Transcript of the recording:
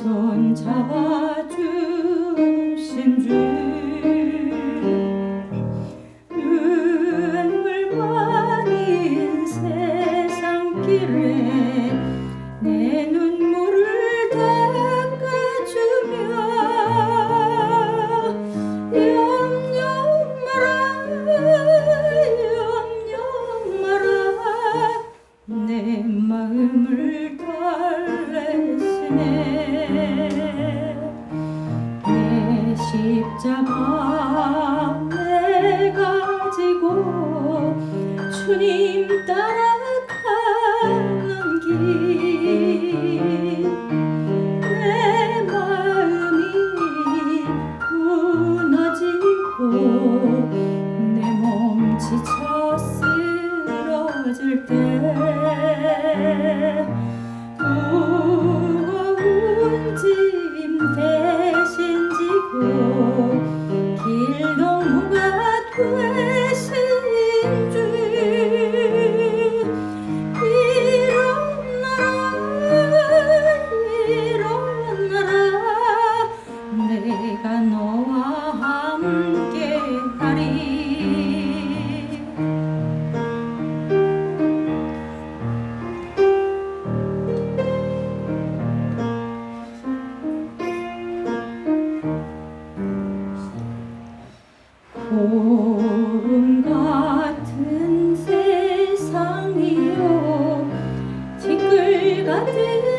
내손 잡아주신 주. 눈물 많은 세상 길에 내 눈물을 내 십자가 내 가 지고 주님 따라가는 길 고름 같은 세상이요. 티끌 같은